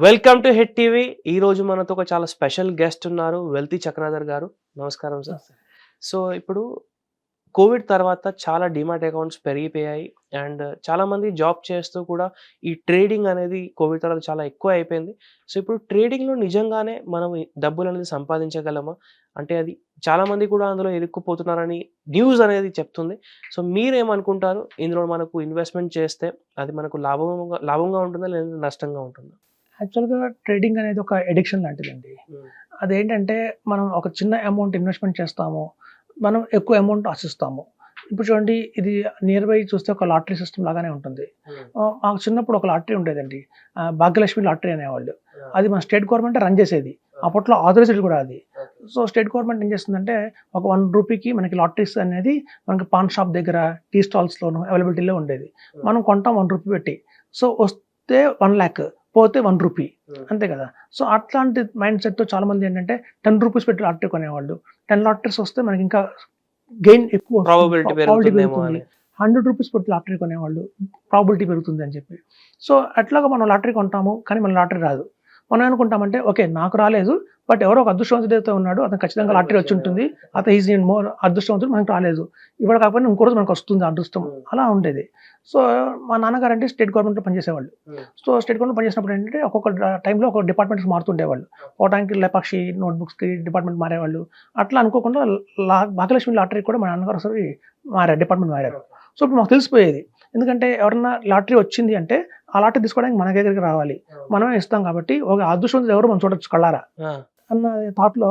Welcome to head TV ఈ రోజు మనతో ఒక చాలా స్పెషల్ గెస్ట్ ఉన్నారు వెల్తీ చక్రాధర్ గారు. నమస్కారం సార్. సో ఇప్పుడు కోవిడ్ తర్వాత చాలా డిమాట్ అకౌంట్స్ పెరిగిపోయాయి. అండ్ చాలా మంది జాబ్ చేస్తూ కూడా ఈ ట్రేడింగ్ అనేది కోవిడ్ తర్వాత చాలా ఎక్కువ అయిపోయింది. సో ఇప్పుడు trading లో నిజంగానే మనం డబ్బులు అనేది సంపాదించగలమా? అంటే అది చాలా మంది కూడా అందులో ఇరుక్కుపోతున్నారని న్యూస్ అనేది చెప్తుంది. సో మీరేమనుకుంటారు? ఇందులో మనకు ఇన్వెస్ట్మెంట్ చేస్తే అది మనకు లాభంగా లాభంగా ఉంటుందా? లేదా నష్టంగా ఉంటుందా? యాక్చువల్గా ట్రేడింగ్ అనేది ఒక ఎడిక్షన్ లాంటిదండి. అదేంటంటే మనం ఒక చిన్న అమౌంట్ ఇన్వెస్ట్మెంట్ చేస్తాము మనం ఎక్కువ అమౌంట్ ఆశిస్తాము. ఇప్పుడు చూడండి ఇది నియర్ బై చూస్తే ఒక లాటరీ సిస్టమ్ లాగానే ఉంటుంది. ఆ, మాకు చిన్నప్పుడు ఒక లాటరీ ఉండేదండి. భాగ్యలక్ష్మి లాటరీ అనేవాళ్ళు. అది మన స్టేట్ గవర్నమెంట్ రన్ చేసేది. అప్పట్లో ఆథరైజ్డ్ కూడా అది. సో స్టేట్ గవర్నమెంట్ ఏం చేస్తుందంటే ఒక వన్ రూపీకి మనకి లాటరీస్ అనేది మనకి పాన్ షాప్ దగ్గర టీ స్టాల్స్లోను అవైలబిలిటీలో ఉండేది. మనం కొంటాం వన్ రూపీ పెట్టి. సో వస్తే వన్ ల్యాక్. పోతే వన్ రూపీ. అంతే కదా. సో అట్లాంటి మైండ్ సెట్తో చాలా మంది ఏంటంటే టెన్ రూపీస్ పెట్టి లాటరీ కొనేవాళ్ళు. టెన్ లాటరీస్ వస్తే మనకి ఇంకా గెయిన్ ఎక్కువ అని. హండ్రెడ్ రూపీస్ పెట్టి లాటరీ కొనేవాళ్ళు. ప్రాబిలిటీ పెరుగుతుంది అని చెప్పి. సో అట్లాగా మనం లాటరీ కొంటాము కానీ మన లాటరీ రాదు. మనం అనుకుంటామంటే ఓకే నాకు రాలేదు బట్ ఎవరో ఒక అదృష్టవంతుడైతే ఉన్నాడు అతను ఖచ్చితంగా లాటరీ వచ్చి ఉంటుంది అతను ఈజీ అండ్ మోర్ అదృష్టవంతుడు మనకు రాలేదు. ఇవాళ కాకపోయినా ఇంకో రోజు మనకు వస్తుంది అదృష్టం. అలా ఉండేది. సో మా నాన్నగారు అంటే స్టేట్ గవర్నమెంట్లో పనిచేసేవాళ్ళు. సో స్టేట్ గవర్నమెంట్ పనిచేసినప్పుడు ఏంటంటే ఒక్కొక్క టైంలో ఒక డిపార్ట్మెంట్స్ మారుతుండేవాళ్ళు. ఒక టైంకి లేపాక్షి నోట్బుక్స్కి డిపార్ట్మెంట్ మారేవాళ్ళు. అట్లా అనుకోకుండా లా భాగ్యలక్ష్మి లాటరీ కూడా మా నాన్నగారు ఒకసారి మారారు డిపార్ట్మెంట్ మారారు. సో ఇప్పుడు మాకు తెలిసిపోయేది ఎందుకంటే ఎవరన్నా లాటరీ వచ్చింది అంటే ఆ లాటరీ తీసుకోవడానికి మన దగ్గరికి రావాలి. మనమే ఇస్తాం కాబట్టి ఒక అదృష్టం ఎవరు మనం చూడొచ్చు కళ్ళారా? అన్న థాట్లో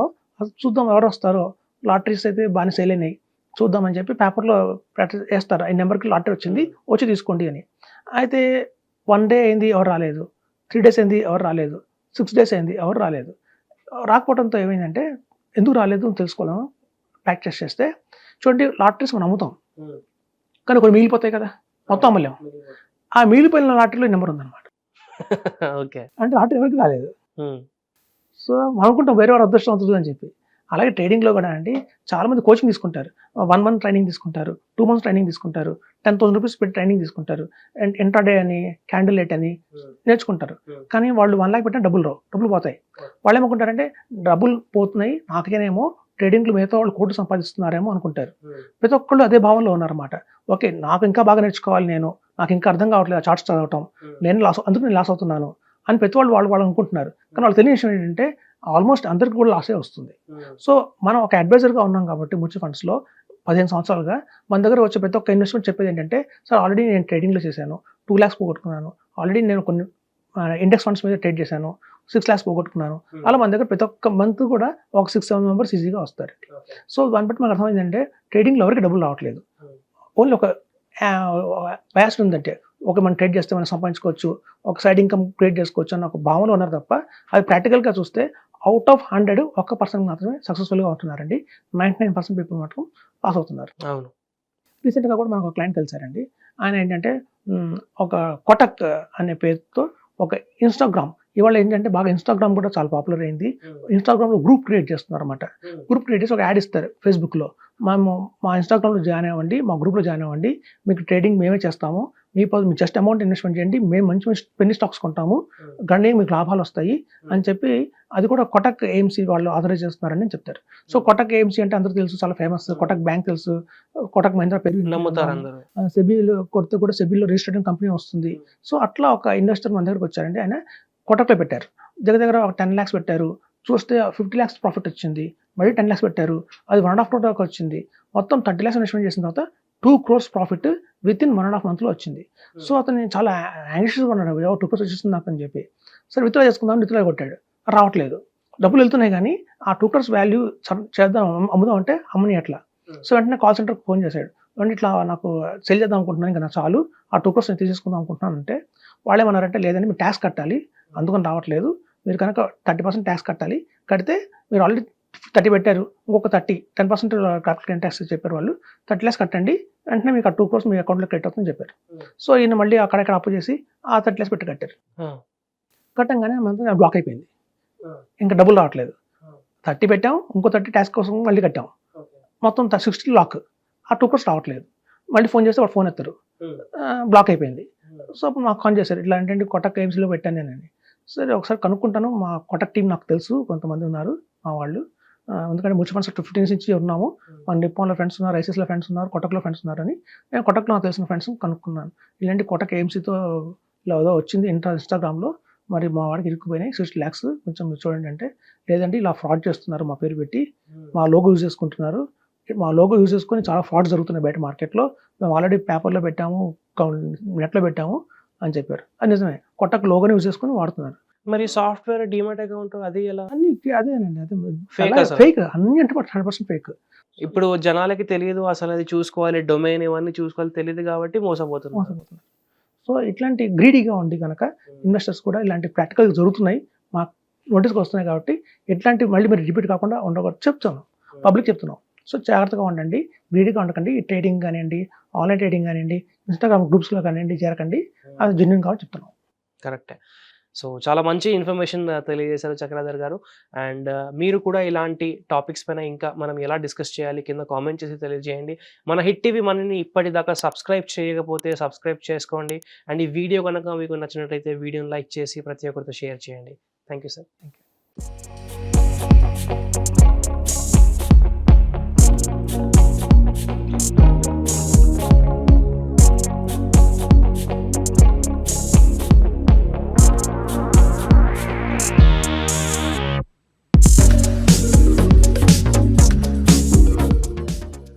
చూద్దాం ఎవరు వస్తారో లాటరీస్ అయితే బాగానే సేల్ అయినాయి చూద్దామని చెప్పి పేపర్లో ప్రాక్టీస్ వేస్తారు. ఈ నెంబర్కి లాటరీ వచ్చింది వచ్చి తీసుకోండి అని. అయితే వన్ డే అయింది ఎవరు రాలేదు. త్రీ డేస్ అయింది ఎవరు రాలేదు. సిక్స్ డేస్ అయింది ఎవరు రాలేదు. రాకపోవడంతో ఏమైందంటే ఎందుకు రాలేదు అని తెలుసుకోలేము ప్రాక్టీస్ చేస్తే చూడండి లాటరీస్ మనం అమ్ముతాం. కానీ కొన్ని మిగిలిపోతాయి కదా. మొత్తం అమ్మలేము ఆ మిగిలిపోయిన లాటరీలో నెంబర్ ఉందన్నమాట. ఓకే. అంటే లాటరీ ఎవరికి రాలేదు. సో అనుకుంటాం వేరే వాడు అదృష్టవంతుడు అని చెప్పి. అలాగే ట్రేడింగ్లో కూడా అండి చాలా మంది కోచింగ్ తీసుకుంటారు. వన్ మంత్ ట్రైనింగ్ తీసుకుంటారు టూ మంత్స్ ట్రైనింగ్ తీసుకుంటారు టెన్ థౌసండ్ రూపీస్ పెట్టి ట్రైనింగ్ తీసుకుంటారు. అండ్ ఇంట్రాడే అని క్యాండిల్ లైట్ అని నేర్చుకుంటారు. కానీ వాళ్ళు వన్ లాక్ పెట్టిన డబ్బులు రావు డబ్బులు పోతాయి. వాళ్ళు ఏమనుకుంటారంటే డబ్బులు పోతున్నాయి నాకేనేమో ట్రేడింగ్లో మిగతా వాళ్ళు కోట్లు సంపాదిస్తున్నారేమో అనుకుంటారు. ఉమ్, ప్రతి ఒక్కళ్ళు అదే భావంలో ఉన్నారన్నమాట. ఓకే నాకు ఇంకా బాగా నేర్చుకోవాలి నేను నాకు ఇంకా అర్థం కావట్లేదు చార్ట్స్ చదవటం ఉమ్, నేను లాస్ అందుకు నేను లాస్ అవుతున్నాను అని ప్రతి వాళ్ళు వాళ్ళు వాళ్ళు అనుకుంటున్నారు. కానీ వాళ్ళు తెలియని విషయం ఏంటంటే ఆల్మోస్ట్ అందరికి కూడా లాసే వస్తుంది. సో మనం ఒక అడ్వైజర్గా ఉన్నాం కాబట్టి మ్యూచువల్ ఫండ్స్లో పదిహేను సంవత్సరాలుగా మన దగ్గర వచ్చే ప్రతి ఒక్క ఇన్వెస్ట్మెంట్ చెప్పేది ఏంటంటే సార్ ఆల్రెడీ నేను ట్రేడింగ్లో చేశాను టూ ల్యాక్స్ పోగొట్టుకున్నాను ఆల్రెడీ నేను కొన్ని ఇండెక్స్ ఫండ్స్ మీద ట్రేడ్ చేశాను సిక్స్ ల్యాక్స్ పోగొట్టుకున్నాను ఉమ్, అలా మన దగ్గర ప్రతి ఒక్క మంత్ కూడా ఒక సిక్స్ సెవెన్ మెంబర్స్ ఈజీగా వస్తారు. సో దాన్ని బట్టి మనకు అర్థమైందంటే ట్రేడింగ్లో ఎవరికి డబ్బులు రావట్లేదు. Hmm. ఓన్లీ ఒక వ్యాస్ట్ ఉందంటే ఒక మనం ట్రేడ్ చేస్తే మనం సంపాదించుకోవచ్చు ఒక సైడ్ ఇన్కమ్ క్రియేట్ చేసుకోవచ్చు అన్న ఒక భావనలో ఉన్నారు తప్ప అది ప్రాక్టికల్గా చూస్తే అవుట్ ఆఫ్ హండ్రెడ్ ఒక్క పర్సెంట్ మాత్రమే సక్సెస్ఫుల్గా అవుతున్నారండి నైంటీ నైన్ పర్సెంట్ పీపుల్ మాత్రం పాస్ అవుతున్నారు. అవును. రీసెంట్గా కూడా మనకు ఒక క్లయింట్ కలిసారండి ఆయన ఏంటంటే ఒక కొటక్ అనే పేరుతో ఒక ఇన్స్టాగ్రామ్ ఇవాళ ఏంటంటే బాగా ఇన్స్టాగ్రామ్ కూడా చాలా పాపులర్ అయింది. ఇన్స్టాగ్రామ్లో గ్రూప్ క్రియేట్ చేస్తున్నారు అనమాట గ్రూప్ క్రియేట్ చేసి ఒక యాడ్ ఇస్తారు ఫేస్బుక్లో మేము మా ఇన్స్టాగ్రామ్లో జాయిన్ అవ్వండి మా గ్రూప్లో జాయిన్ అవ్వండి మీకు ట్రేడింగ్ మేమే చేస్తాము. మీ మీ జస్ట్ అమౌంట్ ఇన్వెస్ట్మెంట్ చేయండి మేము మంచి మంచి పెన్ని స్టాక్స్ కొంటాము. ఉమ్, గండి మీకు లాభాలు వస్తాయి అని చెప్పి అది కూడా కొటక్ ఏఎంసీ వాళ్ళు ఆథరైజ్ చేస్తున్నారని చెప్తారు. సో కొటక్ ఏఎంసీ అంటే అందరూ తెలుసు చాలా ఫేమస్ కొటక్ బ్యాంక్ తెలుసు. కొటక్ మహీంద్రా పేరు నమ్ముతారు సెబీలో కొడితే కూడా సెబీలో రిజిస్టర్డ్ కంపెనీ వస్తుంది. సో అట్లా ఒక ఇన్వెస్టర్ మన దగ్గరకు వచ్చారండి. ఆయన కొటక్లో పెట్టారు. దగ్గర దగ్గర ఒక టెన్ ల్యాక్స్ పెట్టారు. చూస్తే ఫిఫ్టీ ల్యాక్స్ ప్రాఫిట్ వచ్చింది. మళ్ళీ టెన్ ల్యాక్స్ పెట్టారు. అది వన్ అండ్ హాఫ్ క్రోర్ దాకా వచ్చింది. మొత్తం థర్టీ ల్యాక్స్ ఇన్వెస్ట్మెంట్ చేసిన తర్వాత two crores profit within one and half మంత్లో వచ్చింది. సో అతను చాలా యాంగ్షియస్గా ఉన్నాడు ఎవరు టూ క్రోర్స్ వచ్చేస్తుంది నాకు అని చెప్పి. సరే విత్డ్రా చేసుకుందాం విత్డ్రా కొట్టాడు. రావట్లేదు. డబ్బులు వెళ్తున్నాయి కానీ ఆ టూ క్రోర్స్ వాల్యూ చేద్దాం అమ్ముదాం అంటే అమ్మని అట్లా సో వెంటనే కాల్ సెంటర్కి ఫోన్ చేశాడు. అంటే ఇట్లా నాకు సెల్ చేద్దాం అనుకుంటున్నాను. ఇంకా నాకు చాలు. ఆ టూ క్రోర్స్ నేను తీసేసుకుందాం అనుకుంటున్నాను అంటే వాళ్ళు ఏమన్నారంటే లేదండి మీరు ట్యాక్స్ కట్టాలి అందుకని రావట్లేదు. మీరు కనుక థర్టీ పర్సెంట్ ట్యాక్స్ కట్టాలి కడితే మీరు ఆల్రెడీ థర్టీ పెట్టారు ఇంకొక thirty ten percent capital tax చెప్పారు వాళ్ళు థర్టీ ల్యాక్స్ కట్టండి వెంటనే మీకు ఆ టూ క్రోర్స్ మీ అకౌంట్లో క్రెడిట్ అవుతుందని చెప్పారు. Hmm. సో ఈయన మళ్ళీ అక్కడక్కడ అప్పు చేసి ఆ థర్టీ ల్యాక్స్ పెట్టి కట్టారు. ఆ, కట్టంగానే మన బ్లాక్ అయిపోయింది. ఆ, ఇంకా డబ్బులు రావట్లేదు. Hmm. థర్టీ పెట్టాం ఇంకో థర్టీ ట్యాక్స్ కోసం మళ్ళీ కట్టాం. మొత్తం సిక్స్టీ లాక్. ఆ టూ క్రోర్స్ రావట్లేదు. మళ్ళీ ఫోన్ చేస్తే వాడు ఫోన్ ఎత్తారు. బ్లాక్ అయిపోయింది. సో అప్పుడు మాకు కాల్ చేశారు. ఇట్లా ఏంటంటే కొట్టక్ ఏమ్స్లో పెట్టాను నేనండి. సరే ఒకసారి కనుక్కుంటాను. మా కొటక్ టీం నాకు తెలుసు కొంతమంది ఉన్నారు మా వాళ్ళు. ఎందుకంటే మ్యూచువల్ ఫండ్స్ ఫిఫ్టీన్ నుంచి ఉన్నాము. మన నిప్పాన్లో ఫ్రెండ్స్ ఉన్నారు ఐసీఎస్లో ఫ్రెండ్స్ ఉన్నారు కొటక్లో ఫ్రెండ్స్ ఉన్నారని. నేను కొటక్లో నాకు తెలిసిన ఫ్రెండ్స్ కనుక్కున్నాను. ఇలాంటి కొటక్ ఏఎంసీతో ఇలా ఏదో వచ్చింది ఇంటా ఇన్స్టాగ్రామ్లో. మరి మా వాడికి ఇరుక్కుపోయినాయి. సిక్స్టీ ల్యాక్స్ కొంచెం చూడండి అంటే లేదంటే ఇలా ఫ్రాడ్ చేస్తున్నారు మా పేరు పెట్టి. మా లోగో యూజ్ చేసుకుంటున్నారు. మా లోగో యూజ్ చేసుకొని చాలా ఫ్రాడ్ జరుగుతున్నాయి బయట మార్కెట్లో మేము ఆల్రెడీ పేపర్లో పెట్టాము నెట్లో పెట్టాము అని చెప్పారు. అది నిజమే. కొట్టకు లోగోని యూజ్ చేసుకొని వాడుతున్నారు. మరి సాఫ్ట్వేర్ డిమాట్ అకౌంట్ అది ఎలా? అన్ని అదేనండి అదే అసలు. ఫేక్ అన్ని అంటే హండ్రెడ్ పర్సెంట్ ఫేక్ ఇప్పుడు జనాలకి తెలియదు అసలు అది చూసుకోవాలి డొమైన్ ఇవన్నీ చూసుకోవాలి తెలియదు కాబట్టి మోసపోతున్నారు. మోసపోతున్నారు. సో ఇట్లాంటి గ్రీడీగా ఉండి కనుక ఇన్వెస్టర్స్ కూడా ఇలాంటి ప్రాక్టికల్ జరుగుతున్నాయి. మా నోటీస్కి వస్తున్నాయి కాబట్టి ఎట్లాంటి మళ్ళీ మీరు రిపీట్ కాకుండా ఉండకూడదు. చెప్తాను పబ్లిక్ చెప్తున్నాం. సో జాగ్రత్తగా ఉండండి. గ్రీడీగా ఉండకండి. ఈ ట్రేడింగ్ కానివ్వండి ఆన్లైన్ ట్రేడింగ్ కానివ్వండి ఇన్స్టాగ్రామ్ గ్రూప్స్లో కానివ్వండి చేరకండి. అది జెన్యున్ కాబట్టి చెప్తున్నాం. కరెక్టే సో చాలా మంచి ఇన్ఫర్మేషన్ తెలియజేశారు చక్రధర్ గారు. అండ్ మీరు కూడా ఇలాంటి టాపిక్స్ పైన ఇంకా మనం ఎలా డిస్కస్ చేయాలి కింద కామెంట్ చేసి తెలియజేయండి. మన హిట్ టీవీ మనని ఇప్పటిదాకా సబ్స్క్రైబ్ చేయకపోతే సబ్స్క్రైబ్ చేసుకోండి. అండ్ ఈ వీడియో కనుక మీకు నచ్చినట్లయితే వీడియోని లైక్ చేసి ప్రతి ఒక్కరితో షేర్ చేయండి. Thank you sir